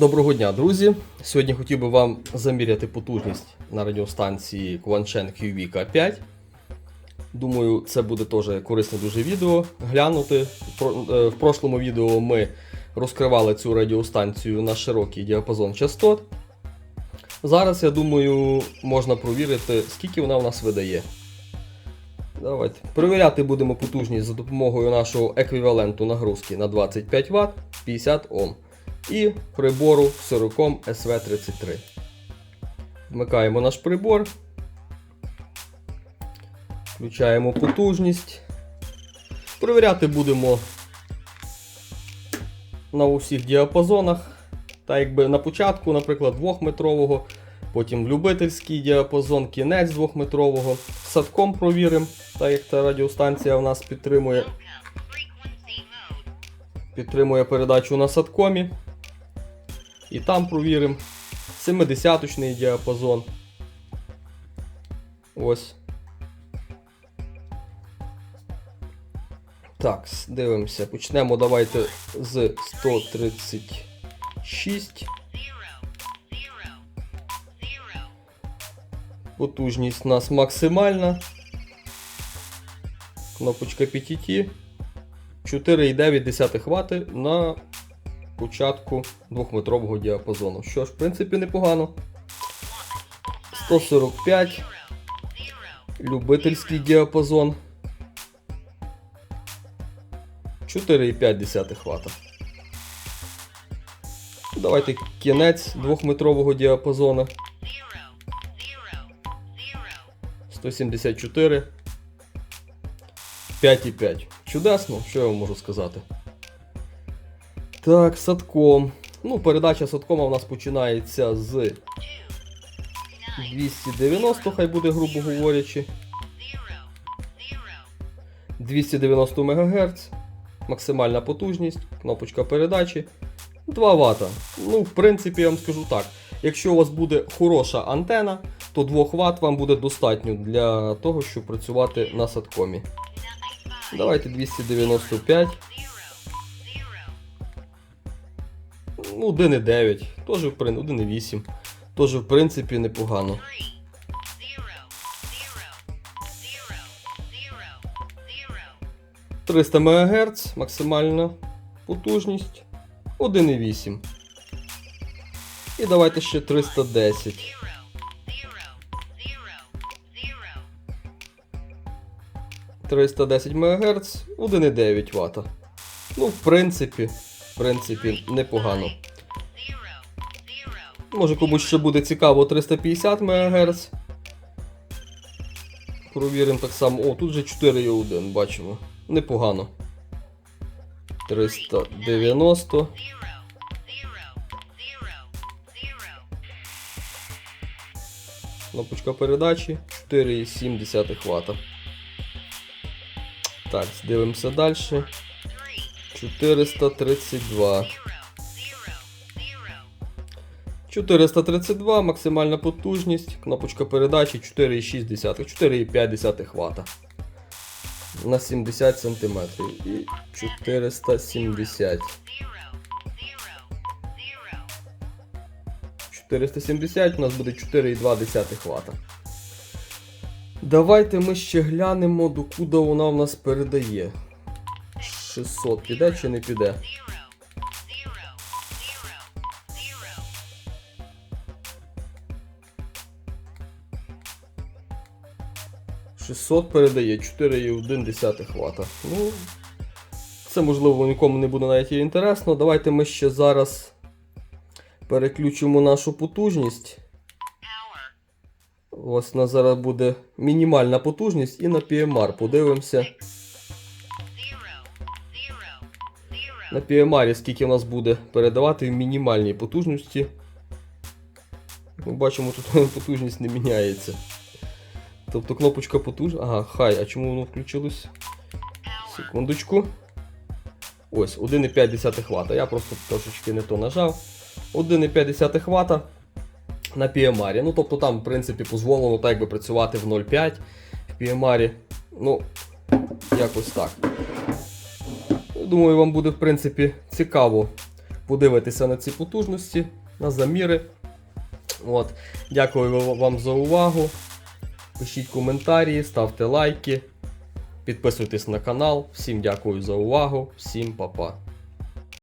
Доброго дня, друзі! Сьогодні хотів би вам заміряти потужність на радіостанції Quanchen QV K5. Думаю, це буде теж корисне дуже відео. Глянути. Е, В прошлому відео ми розкривали цю радіостанцію на широкий діапазон частот. Зараз, я думаю, можна провірити, скільки вона в нас видає. Давайте. Перевіряти будемо потужність за допомогою нашого еквіваленту нагрузки на 25 Вт 50 Ом і прибору Sirocom SV33. Вмикаємо наш прибор. Включаємо потужність. Перевіряти будемо на усіх діапазонах. Так якби на початку, наприклад, 2-метрового, потім любительський діапазон, кінець 2-метрового. Садком провіримо, так як та радіостанція в нас підтримує, підтримує передачу на садкомі. І там провіримо 70-точний діапазон. Ось. Так, дивимося. Почнемо давайте з 136. Потужність у нас максимальна. Кнопочка PTT. 4,9 Вт на початку 2-метрового діапазону. Що ж, в принципі, непогано. 145. Любительський діапазон. 4,5 Вт. Давайте кінець 2-метрового діапазону. 174. 5,5. Чудесно, що я вам можу сказати. Так, садком. Ну, передача садкома у нас починається з 290, хай буде, грубо говорячи. 290 МГц. Максимальна потужність, кнопочка передачі. 2 Вт. Ну, в принципі, я вам скажу так. Якщо у вас буде хороша антена, то 2 Вт вам буде достатньо для того, щоб працювати на садкомі. Давайте 295. 1,9, теж в прин- 1,8. Теж в принципі непогано. – 300 МГц, максимальна потужність 1,8. І давайте ще 310. – 310 МГц, 1,9 Вт. Ну, в принципі, принципі, непогано. Може комусь ще буде цікаво 350 МГц. Провіримо так само. О, тут же 4,1, бачимо. Непогано. 390. Кнопочка передачі 4,7 Вт. Так, дивимося далі. 432. 432, максимальна потужність, кнопочка передачі 4,6, 4,5 Вт. На 70 см. І 470. 470 у нас буде 4,2 Вт. Давайте ми ще глянемо, докуди вона в нас передає. 600 піде чи не піде? – 600 передає 4,1 Вт. Ну, це можливо нікому не буде навіть інтересно. Давайте ми ще зараз переключимо нашу потужність. Ось у нас зараз буде мінімальна потужність і на PMR. Подивимося. На PMR, скільки у нас буде передавати в мінімальній потужності. Ми бачимо, тут потужність не міняється. Тобто кнопочка потужна. Ага, хай, а чому воно включилось? Секундочку. Ось, 1,5 Вт. Я просто трошечки не то нажав. 1,5 Вт на PMR. Ну, тобто там, в принципі, дозволено так якби працювати в 0,5 в PMR. Ну, якось так. Думаю, вам буде, в принципі, цікаво подивитися на ці потужності, на заміри. От. Дякую вам за увагу. Пишіть коментарі, ставте лайки, підписуйтесь на канал. Всім дякую за увагу, всім па-па.